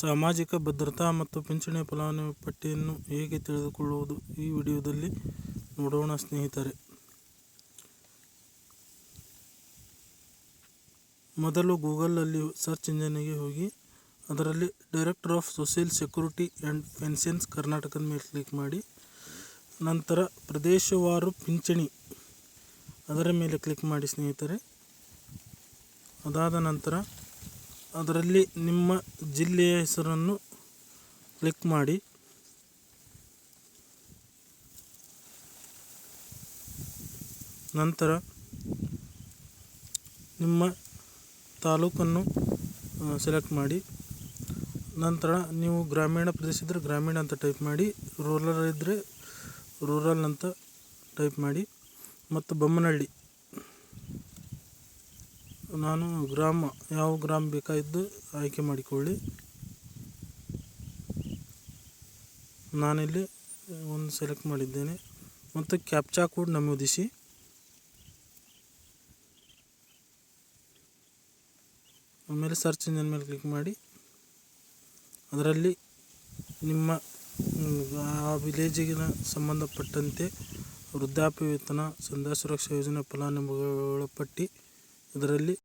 ಸಾಮಾಜಿಕ ಭದ್ರತಾ ಮತ್ತು ಪಿಂಚಣಿ ಫಲಾನುಭವಿ ಪಟ್ಟಿಯನ್ನು ಹೇಗೆ ತಿಳಿದುಕೊಳ್ಳುವುದು ಈ ವಿಡಿಯೋದಲ್ಲಿ ನೋಡೋಣ ಸ್ನೇಹಿತರೆ. ಮೊದಲು ಗೂಗಲಲ್ಲಿ ಸರ್ಚ್ ಇಂಜಿನಿಗೆ ಹೋಗಿ, ಅದರಲ್ಲಿ director of social security and pensions ಕರ್ನಾಟಕದ ಮೇಲೆ ಕ್ಲಿಕ್ ಮಾಡಿ, ನಂತರ ಪ್ರದೇಶವಾರು ಪಿಂಚಣಿ ಅದರ ಮೇಲೆ ಕ್ಲಿಕ್ ಮಾಡಿ ಸ್ನೇಹಿತರೆ. ಅದಾದ ನಂತರ ಅದರಲ್ಲಿ ನಿಮ್ಮ ಜಿಲ್ಲೆಯ ಹೆಸರನ್ನು ಕ್ಲಿಕ್ ಮಾಡಿ. ನಂತರ ನಿಮ್ಮ ತಾಲೂಕನ್ನು ಸೆಲೆಕ್ಟ್ ಮಾಡಿ. ನಂತರ ನೀವು ಗ್ರಾಮೀಣ ಪ್ರದೇಶ ಇದ್ದರೆ ಗ್ರಾಮೀಣ ಅಂತ ಟೈಪ್ ಮಾಡಿ. ರೂರಲ್ ಇದ್ದರೆ ರೂರಲ್ ಅಂತ ಟೈಪ್ ಮಾಡಿ. ಮತ್ತು ಬೊಮ್ಮನಹಳ್ಳಿ ನಾನು ಗ್ರಾಮ, ಯಾವ ಗ್ರಾಮ ಬೇಕಾಗಿದ್ದು ಆಯ್ಕೆ ಮಾಡಿಕೊಳ್ಳಿ. ನಾನಿಲ್ಲಿ ಒಂದು ಸೆಲೆಕ್ಟ್ ಮಾಡಿದ್ದೇನೆ. ಮತ್ತು ಕ್ಯಾಪ್ಚಾ ಕೋಡ್ ನಮೂದಿಸಿ. ಆಮೇಲೆ ಸರ್ಚ್ ಇಂಜಿನ್ ಮೇಲೆ ಕ್ಲಿಕ್ ಮಾಡಿ. ಅದರಲ್ಲಿ ನಿಮ್ಮ, ಆ ವಿಲೇಜಿಗಿನ ಸಂಬಂಧಪಟ್ಟಂತೆ ವೃದ್ಧಾಪ್ಯ ವೇತನ ಸಂಧ್ಯಾ ಸುರಕ್ಷಾ ಯೋಜನೆ ಫಲಾನುಭವಿಗಳ ಪಟ್ಟಿ, ಇದರಲ್ಲಿ